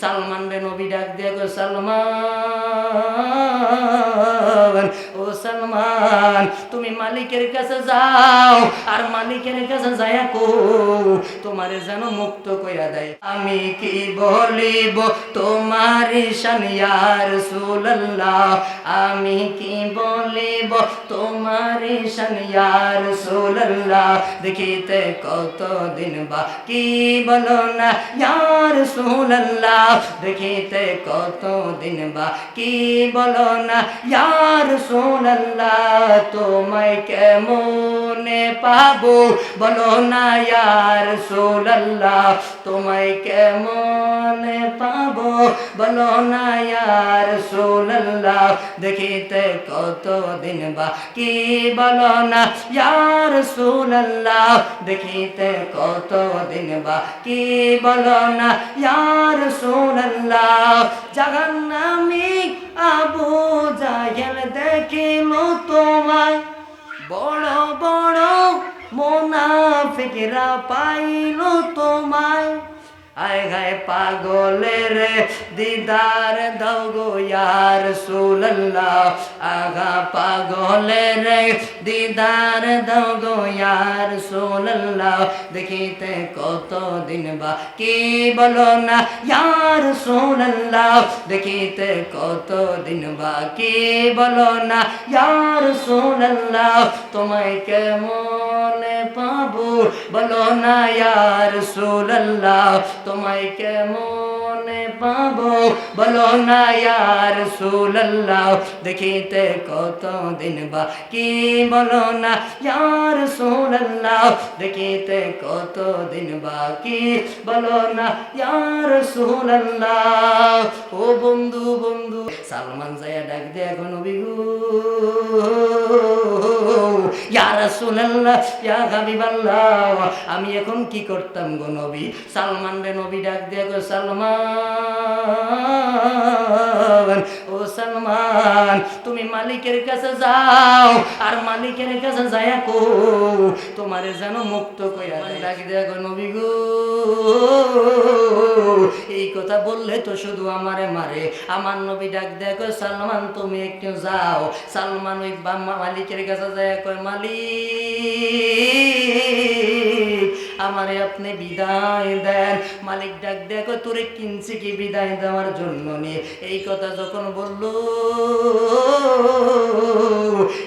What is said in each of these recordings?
সালমান রে নবী ডাক দিয়ে গো সালমান। ও সালমান তুমি মালিকের কাছে যাও, আর মালিকের কাছে যায়া কো তোমারে যেন মুক্ত কইরা দেয়। আমি কি বলিব, তোমার শান ইয়া রাসূলুল্লাহ? আমি কি বলিব, তোমার শান ইয়া রাসূলুল্লাহ? দেখিতে কত দিন বা কি বলো না, ইয়া রাসূলুল্লাহ? দেখিতে কত দিন বা কি বলো না ইয়ার ইয়া রাসূলুল্লাহ তোমায় কেমনে পাবো? বলো না ইয়া রাসূলুল্লাহ তোমায় কেমনে পাবো? বলো না ইয়া রাসূলুল্লাহ দেখিতে কত দিন বা কি বলো না ইয়া রাসূলুল্লাহ দেখিতে কত দিন বা কি বলো না ইয়া রাসূলুল্লাহ জগন্নামি আবু জাহেল দেখিল তোমায় বড় বড় মোনাফিকরা পাইল তোমায়। আয় গায় পাগলের দিদার, দাও গো ইয়ার সুল্লাহ আগা পাগলের দিদার গো ইয়ার সুল্লাহ দেখিতে কত দিন বা কি বলো না, ইয়ার সুল্লাহ দেখিতে কত দিন বা কি বলো না, ইয়ার সুল্লাহ তোমায় কেমন পাবো বলো না, ইয়ার সুল্লাহ তোমায় কেমন পাবো। বলো না ইয়ার সুল্লাহ দেখিতে কত দিন বা কি বলো না ইয়ার সুল্লাহ দেখিতে কত দিন বা বাকি? বলো না ইয়ার সুল্লাহ ও বন্ধু বন্ধু, সালমান জায়া ডাক দে এখন হাবিবাল্লাহ, আমি এখন কি করতাম গো নবী? সালমান রে নবী ডাক দিয়ে গো সালমান। ও সালমান তুমি মালিকের কাছে যাও আর মালিকের কাছে যায়া কো তোমারে যেন মুক্ত কইরা দেয়। ডাক দিয়ে গো নবী গো এই কথা বললে তো শুধু আমারে মারে। আমার নবী ডাক দেয় কয় সালমান তুমি একটু যাও। সালমান ওই মালিকের কাছে যায় কয় মালিক আমারে আপনি বিদায় দেন। মালিক ডাক কয় তোরে কিনছি কি বিদায় দেওয়ার জন্য নে। এই কথা যখন বলল,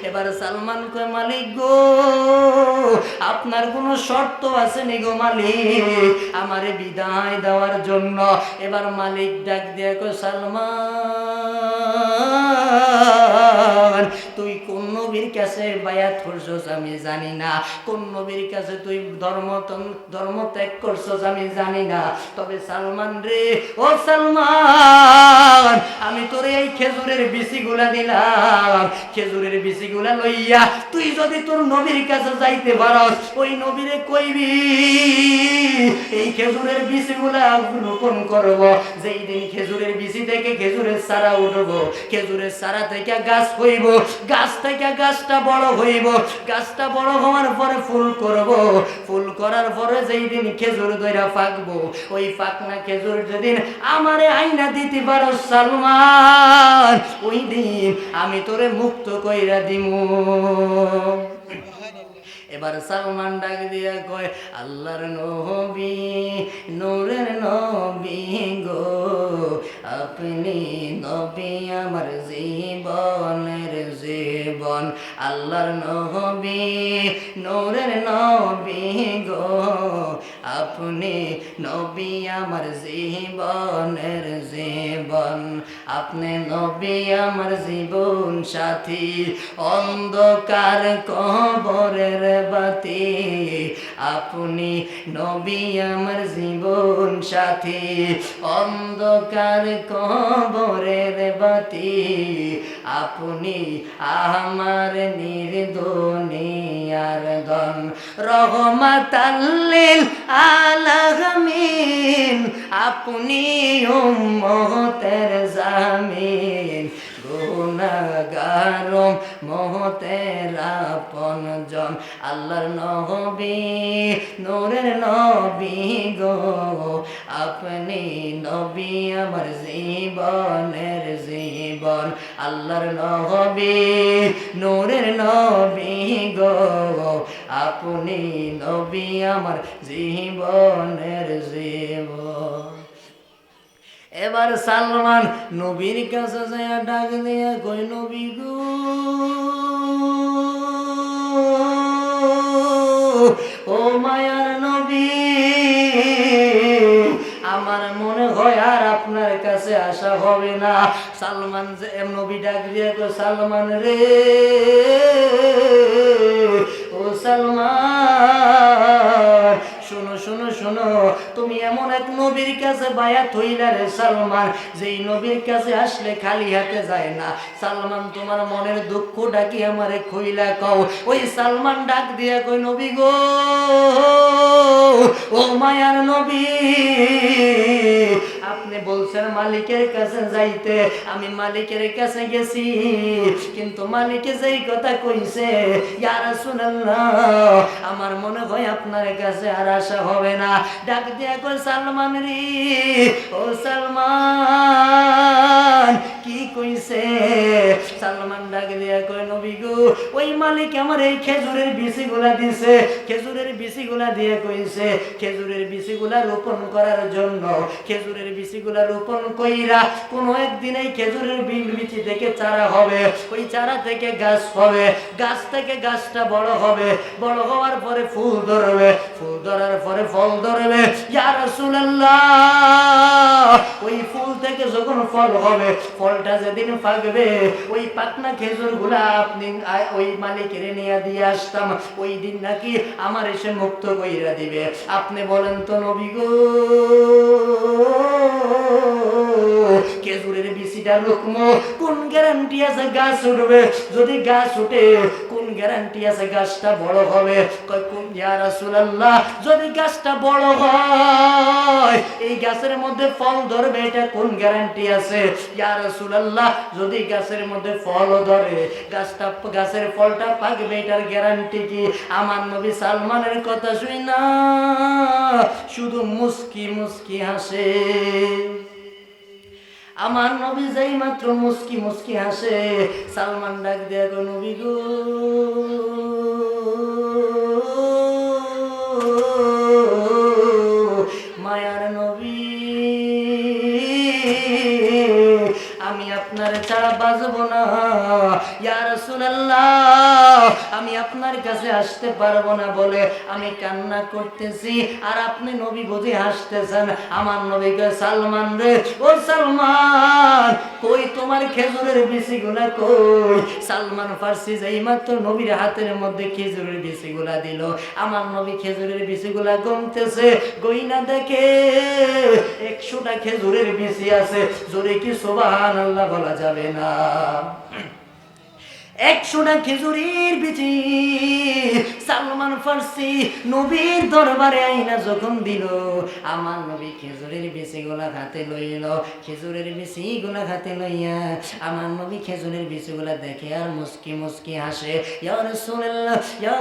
এবার সালমান কয়, মালিক গো, আপনার কোনো শর্ত আছে নি গো মালিক আমারে বিদায় দেওয়ার জন্য? এবার মালিক ডাক কয়, সালমান কাছে বায়াত করছস আমি জানি না। কোন নবীর কাছে তুই ধর্ম ধর্ম ত্যাগ করছস আমি জানি না। তবে সালমান রে, ও সালমান খেজুরের দিলাম, খেজুরের লইয়া তুই যদি তোর নবীর কাছে যাইতে পারস, ওই নবীরে কইবি, এই খেজুরের রোপণ করব, যেই দিন খেজুরের থেকে খেজুরের সারা উঠব, খেজুরের সারা থেকে গাছ হইব, গাছ থেকে গাছটা বড় হইব, গাছটা বড় হওয়ার পরে ফুল করব, ফুল করার পরে যেই দিন খেজুর দইরা পাকবো, ওই পাকনা খেজুর যেদিন আমারে আইনা দিতে পারো সালমান ওই দিন আমি তোরে মুক্ত কইরা দিমু। এবার সালমান ডাক দিয়া কয়, আল্লাহর নবী, নূরের নবী গো, আপনি নবী আমার জীবনের জীবন। আল্লাহর নবী, নূরের নবী গো আপনি নবী আমার জীবনের জীবন। আপনি নবী আমার জীবন সাথী। অন্ধকার কবরের বাতি। আপনি নবী আমার জীবন সাথী। অন্ধকার কবরের বাতি। আপনি আমার নির্দনিয়ার দন রহমাতাল্লিল আলামিন আপনি উম্মতের জামিন গুণ গুনাগারম মহতের আপনজন। আল্লাহর নবী, নূরের নবী গো, আপনি নবী আমার জীবনের জীবন। আল্লাহর নবী, নূরের নবী গো আপনি নবী আমার জীবনের জীবন। এবার সালমান নবীর কাছে যায় ডাক দিয়া কই নবী গো, ও মায়ার নবী, আমার মনে হয় আর আপনার কাছে আসা হবে না। সালমান যে নবী ডাক দিয়ে কই সালমান রে সালমান শোনো শোনো শোনো, তুমি এমন এক নবীর কাছে বায়াত হইলা রে সালমান, যেই নবীর কাছে আসলে খালি হাতে যায় না। সালমান, তোমার মনের দুঃখটা কি আমারে খইলা কও? ওই সালমান ডাক দিয়া কই নবী গো, ও মায়ার নবী আপনি বলছেন, মালিকের কাছে যাইতে আমি মালিকের কাছে গেছি। কিন্তু মালিকে যেই কথা কইছে, ইয়া রাসূলুল্লাহ, আমার মনে হয় আপনার কাছে আর আশা হবে না। ডাক দিয়া কই সালমান রে, ও সালমান, কি কইছে? সালমান ডাক দিয়া কই নবী গো, ওই মালিক আমার এই খেজুরের বিচি গুলা দিছে। খেজুরের বিচি গুলা দিয়ে কইছে, খেজুরের বিচি গুলা রোপণ করার জন্য, খেজুরের বিচি গুলা রোপণ কইরা কোন একদিন এই খেজুরের বিল থেকে চারা হবে, ওই চারা থেকে গাছ হবে, গাছ থেকে গাছটা বড় হবে, বড় হওয়ার পরে ফুল ধরবে, ফুল ধরার পরে ফল ধরবে। ইয়া রাসূলুল্লাহ, ওই ফুল থেকে যখন ফল হবে, ফলটা যেদিন পাকবে ওই পাকনা খেজুরগুলা আপনি ওই মালিকের নিয়ে দিয়ে আসতাম, ওই দিন নাকি আমার এসে মুক্ত কইরা দিবে। আপনি বলেন তো নবী গো খেজুরের বিচিটা লুকমো কোন গ্যারান্টি আছে গাছ উঠবে যদি গাছ উঠে গ্যারান্টি আছে, গাছটা বড় হবে। কয় কোন ইয়া রাসূলুল্লাহ, যদি গাছটা বড় হয়, এই গাছের মধ্যে ফল ধরবে, এটা কোন গ্যারান্টি আছে? ইয়া রাসূলুল্লাহ, যদি গাছের মধ্যে ফল ধরে, গাছটা, গাছের ফলটা পাকবে, এটার গ্যারান্টি কি? আমার নবী সালমানের কথা শুই না, শুধু মুস্কি মুস্কি হাসে। আমার নবী যেই মাত্র মুস্কি মুস্কি হাসে, সালমান ডাক দেয়া গো নবী গো। মায়ার নবী, আমি আপনার ছাড়া বাজব না। ইয়ার আমি আপনার কাছে আসতে পারব না বলে আমি কান্না করতেছি। আর আপনি নবী বুঝে হাসতেছেন, আমার নবীকে সালমান রে, ও সালমান, কই তোমার খেজুরের বিচি গুলা কই? সালমান ফার্সি যেই মাত্র নবীর হাতের মধ্যে খেজুরের বিচি গুলা দিল। আমার নবী খেজুরের বিচি গুলা গমতেছে, গইনা দেখে একশোটা খেজুরের বিচি আছে, জোরে কি সোবাহান আল্লাহ বলা যাবে না? একশোটা খেজুরের বিচি। সালমান ফার্সি নবীর দরবারে আইনা যখন দিল, আমার নবী খেজুরের বিচি গুলা হাতে লইল, খেজুরের বিচি গুলা হাতে লইয়া আমার নবী খেজুরের বিচি গুলা দেখে আর মুস্কি মুস্কি হাসে, ইয়া রাসূলুল্লাহ, ইয়া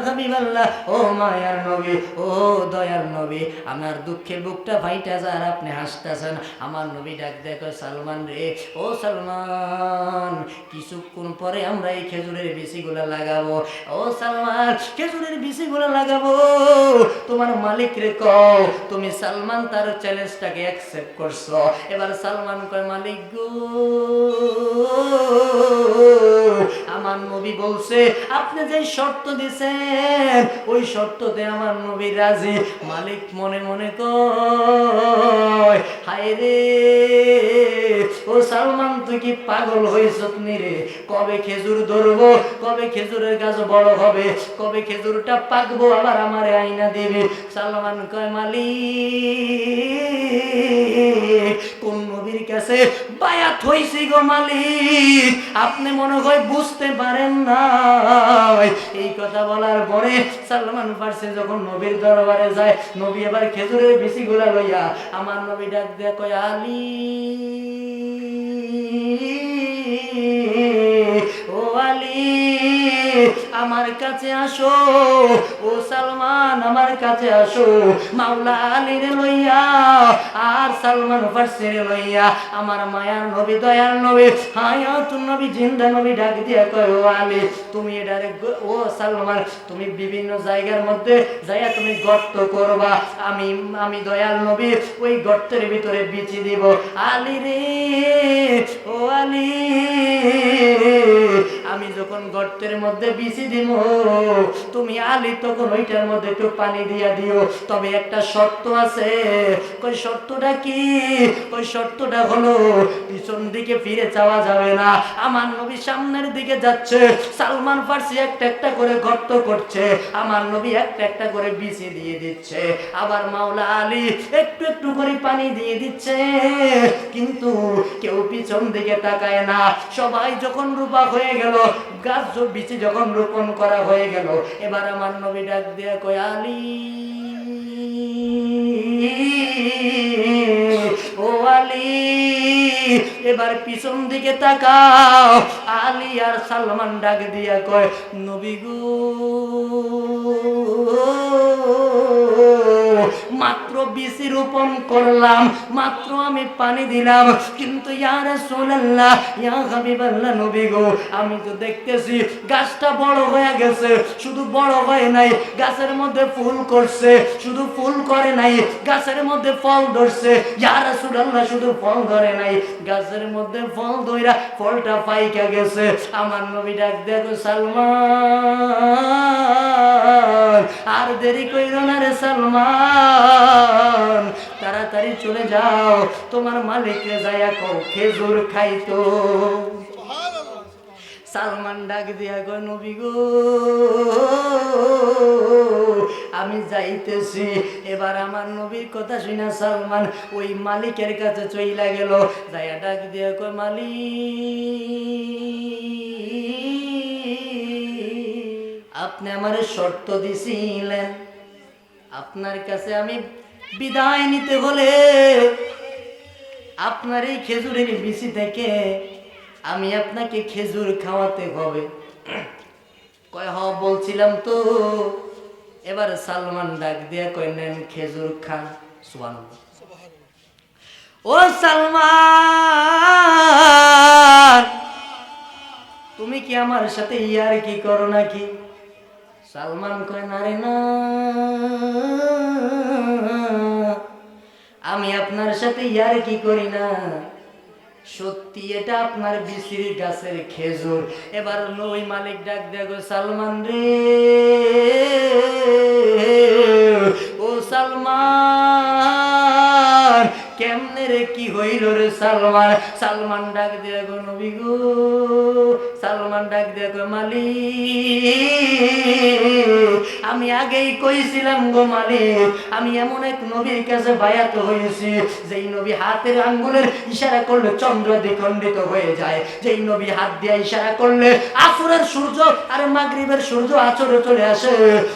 ও মায়ার নবী, ও দয়ার নবী, আমার দুঃখের বুকটা ভাইটা যায় আর আপনি হাসতেছেন। আমার নবী ডাক দেখো, সালমান রে, ও সালমান, কিছুক্ষণ পরে আমরা এই খেজুরের বিচিগুলা লাগাবো। ও সালমান, খেজুরের বিচিগুলা লাগাবো। তোমার মালিক রে কও, তুমি সালমান তার চ্যালেঞ্জটাকে অ্যাকসেপ্ট করছ। এবার সালমান কয়, মালিক গো, আমার নবী বলছে, আপনি যে শর্ত দিছেন, ওই শর্ততে আমার নবী রাজি। মালিক মনে মনে কয়, হায় রে, ও সালমান, তুই কি পাগল হয়েছ রে? কবে খেজুর ধরবো কবে খেজুরের গাছ বড় হবে? কবে খেজুরটা পাকবো? আবার আমার আইনা দেবে। সালমান কয়, মালিক, কোন নবীর কাছে বায়াত হইছি গো মালিক? আপনি মনে হয় বুঝতে পারেন না এই কথা বলার পরে সালমান ফার্সি যখন নবীর দরবারে যায়, নবী এবার খেজুরের বিচি গুলা লইয়া আমার নবী ডাক দিয়া কয়, আলী। আমার কাছে আসো। ও সালমান, আমার কাছে আসো। মাওলা আলীর লইয়া, আর সালমান ফার্সির লইয়া, আমার মায়ার নবী, দয়ার নবী হায়াত নবী, জিন্দা নবী ডাক দিয়া কয় ও আলী, তুমি এটারে ও সালমান, তুমি বিভিন্ন জায়গার মধ্যে যাইয়া তুমি গর্ত করবা। আমি আমি দয়াল নবী, ওই গর্তের ভিতরে বিচি দিব। আলী রে ও আলী আমি যখন গর্তের মধ্যে বিচি দিব তুমি আলী তখন ওইটার মধ্যে একটু পানি দিয়া দিও। তবে একটা শর্ত আছে। কই শর্তটা কি? কই শর্তটা হলো, পিছন দিকে ফিরে চাওয়া যাবে না। আমার নবী সামনের দিকে যাচ্ছে। সালমান ফার্সি একটা একটা করে গর্ত করছে। আমার নবী একটা একটা করে বিচি দিয়ে দিচ্ছে। আবার মাওলা আলী একটু একটু করে পানি দিয়ে দিচ্ছে। কিন্তু কেউ পিছন দিকে তাকায় না। সবাই যখন রূপা হয়ে গেল গাছ বিচি যখন রোপণ করা হয়ে গেল, এবার আমার নবী ডাক দিয়ে কয়, আলী, ও আলী, এবার পিছন দিকে তাকাও। আলী আর সালমান ডাক দিয়া কয়, নবী গো বিচি রোপণ করলাম, মাত্র আমি পানি দিলাম। কিন্তু ইয়া রাসূলুল্লাহ, ইয়া হাবিবাল্লাহ নবী গো, আমি তো দেখতেছি গাছটা বড় হয়ে গেছে। শুধু বড় হয় নাই, গাছের মধ্যে ফুল করছে। শুধু ফুল করে নাই, গাছের মধ্যে ফল ধরছে। ইয়া রাসূলুল্লাহ, শুধু ফল ধরে নাই, গাছের মধ্যে ফল ধইরা ফলটা পাইকা গেছে। আমার নবী ডাক দেখো সালমান, আর দেরি কইরো না রে সালমান। তাড়াতাড়ি চলে যাও, তোমার মালিককে যাইয়া কও খেজুর খাইতো। সালমান ডাক দিয়া, গো নবী গো, আমি যাইতেছি। এবার আমার নবীর কথা শুনে সালমান ওই মালিকের কাছে চইলা গেল। যাইয়া ডাক দিয়া কয় মালিক, আপনি আমার শর্ত দিছিলেন। আপনার কাছে আমি বিদায় নিতে হলে আপনার এই খেজুরের বিচি থেকে আমি আপনাকে খেজুর খাওয়াতে হবে। কয়, হ, বলছিলাম তো, এবার সালমান ডাক দিয়া কয়, নেন, খেজুর খান। সুবান ও সালমান, তুমি কি আমার সাথে ইয়ার কি করো নাকি? সালমান কয়, না রে, না। সাথে ইয়ার কি করি না? সত্যি এটা আপনার বিসির গাছের খেজুর। এবার ওই মালিক ডাক দেখো সালমান রে। ও সালমান, কেমনে রে কি হইল রে সালমান? সালমান ডাক দেখো নবী গো। সালমান ডাক দেখো মালিক। আমি আগেই কইছিলাম গো মালিক, আমি এমন এক নবীর কাছে বায়াত হয়েছি, যেই নবী হাতের আঙ্গুলের ইশারা করলে চন্দ্র দ্বিখণ্ডিত হয়ে যায়। যেই নবী হাত দিয়ে ইশারা করলে আসরের সূর্য আর মাগরিবের সূর্য আচরে চলে আসে।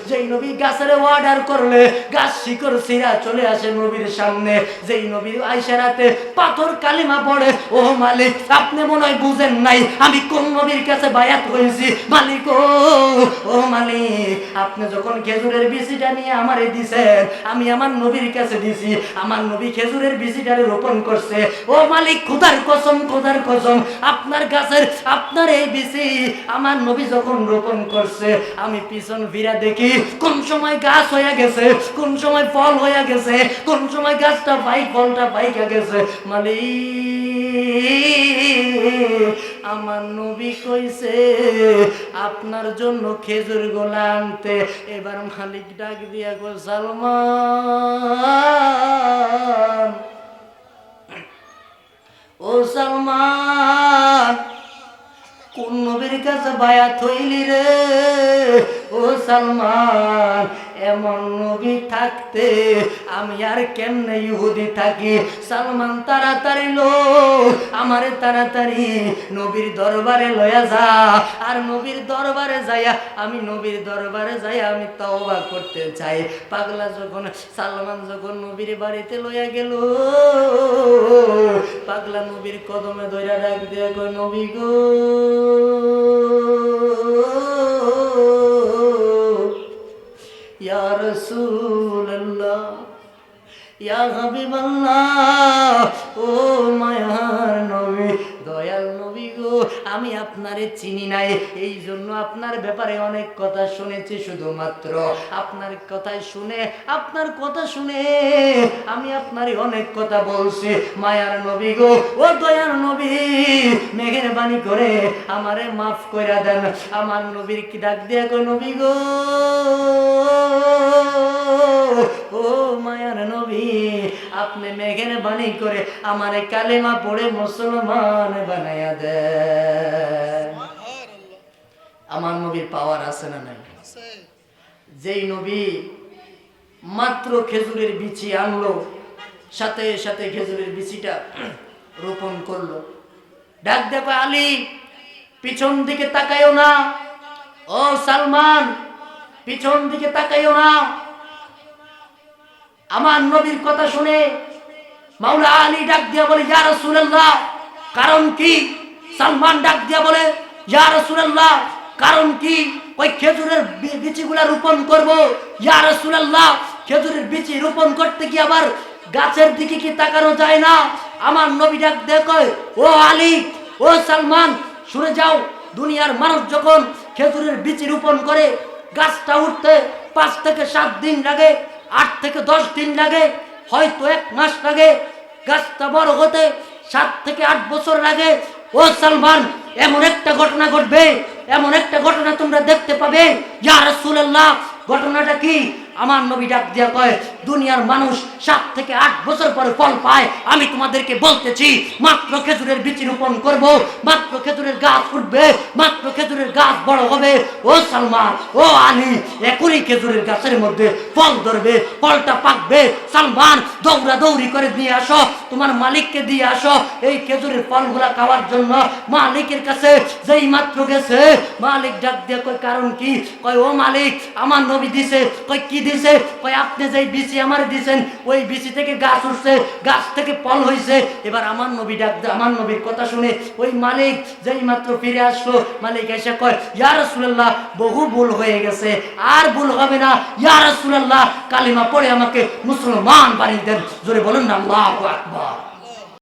যেই নবী গাছের অর্ডার করলে গাছ শিকড় সিরা চলে আসে নবীর সামনে। যেই নবীর আইসারাতে পাথর কালিমা পড়ে, ও মালিক, আপনি মনে হয় বুঝেন নাই আমি কোন নবীর কাছে বায়াত হয়েছি? মালিক, ও ও মালিক, আপনি যখন খেজুরের বিচিটা নিয়ে আমারে দিছেন, আমি আমার নবীর কাছে দিছি। আমার নবী খেজুরের বিচিটারে রোপণ করছে। ও মালিক, খোদার কসম খোদার কসম, আপনার গাছের, আপনার এই বিচি আমার নবী যখন রোপণ করছে, আমি পিছন ফিরা দেখি, কোন সময় গাছ হয়ে গেছে, কোন সময় ফল হয়ে গেছে, কোন সময় গাছটা পাই, ফলটা পাইকা গেছে। মালিক আমার নবী কইছে, আপনার জন্য খেজুর গোলা আনতে। এবার মালিক ডাক দিয়া গো সালমান, ও সালমান, কোন নবীর কাছে বায়াত হইলি রে? ও সালমান এমন নবী থাকতে, আমি আর কেমনে ইহুদি থাকি? সালমান তাড়াতাড়ি লো আমারে তাড়াতাড়ি নবীর দরবারে লয়া যা। আর নবীর দরবারে যাইয়া আমি নবীর দরবারে যাইয়া আমি তওবা করতে চাই। পাগলা যখন, সালমান যখন নবীর বাড়িতে লইয়া গেল, পাগলা নবীর কদমে ধইরা ডাক দিয়া নবী গো রাসূলুল্লাহ। ইয়া হাবিবাল্লাহ ও গো আমি আপনারে চিনি নাই এই জন্য আপনার ব্যাপারে অনেক কথা শুনেছি শুধুমাত্র। আপনার কথাই শুনে, আপনার কথা শুনে আমি আপনারে অনেক কথা বলছি। মায়ার নবী গো, ও দয়াল নবী মেঘের বাণী করে আমারে মাফ কইরা দেন। আমার নবীর কি ডাক দিয়া কই নবী গো? আপনি মেঘের বাণী করে আমারে কালেমা পড়ে মুসলমান বানাইয়া দেন আমার নবীর পাওয়ার আছে না নাই? যেই নবী মাত্র খেজুরের বিচি আনলো সাথে সাথে খেজুরের বিচিটা রোপণ করল। ডাক দেখো আলী পিছন দিকে তাকাইও না। ও সালমান পিছন দিকে তাকাইও না। আমার নবীর কথা শুনে মাওলা আলী ডাক দিয়া বলে, ইয়া রাসূলুল্লাহ, কারণ কি? সালমান ডাক দিয়া বলে, ইয়া রাসূলুল্লাহ, কারণ কি? ওই খেজুরের বিচিগুলা রোপণ করব। ইয়া রাসূলুল্লাহ, খেজুরের বিচি রোপণ করতে কি আবার গাছের দিকে কি তাকানো যায় না? আমার নবী ডাক দিয়ে কয়, ও আলী, ও সালমান শুনে যাও। দুনিয়ার মানুষ যখন খেজুরের বিচি রোপণ করে, গাছটা উঠতে পাঁচ থেকে সাত দিন লাগে, আট থেকে দশ দিন লাগে হয়তো এক মাস লাগে গাছটা বড় হতে সাত থেকে আট বছর লাগে ও সালমান, এমন একটা ঘটনা ঘটবে, এমন একটা ঘটনা তোমরা দেখতে পাবে। ইয়া রাসূলুল্লাহ, ঘটনাটা কি? আমার নবী ডাক দিয়া কয়, দুনিয়ার মানুষ সাত থেকে আট বছর পরে ফল পায়। আমি তোমাদেরকে বলতেছি, মাত্র খেজুরের বীজ রোপণ করব, মাত্র খেজুরের গাছ উঠবে মাত্র খেজুরের গাছ বড় হবে। ও সালমান, ও আলী, এখনই খেজুরের গাছের মধ্যে ফল ধরবে, ফলটা পাকবে। সালমান দৌড়া দৌড়ি করে দিয়ে আসো, তোমার মালিককে দিয়ে আসো। এই খেজুরের ফলগুলা খাওয়ার জন্য মালিকের কাছে যেই মাত্র গেছে, মালিক ডাক দিয়ে কয়, কারণ কি? কয়, ও মালিক, আমার নবী দিছে। কয়, কি দিছে, কয়, আপনি যেই বিচি আমার দিছেন, ওই বিচি থেকে গাছ উঠছে, গাছ থেকে ফল হয়েছে এবার আমার নবী ডাক আমার নবীর কথা শুনে ওই মালিক যেই মাত্র ফিরে আসলো, মালিক এসে কয়, ইয়া রাসূলুল্লাহ, বহু ভুল হয়ে গেছে, আর ভুল হবে না। ইয়ার রাসূলুল্লাহ, কালিমা পড়ে আমাকে মুসলমান বানিয়ে দেন। জোরে বলুন না, আল্লাহু আকবার।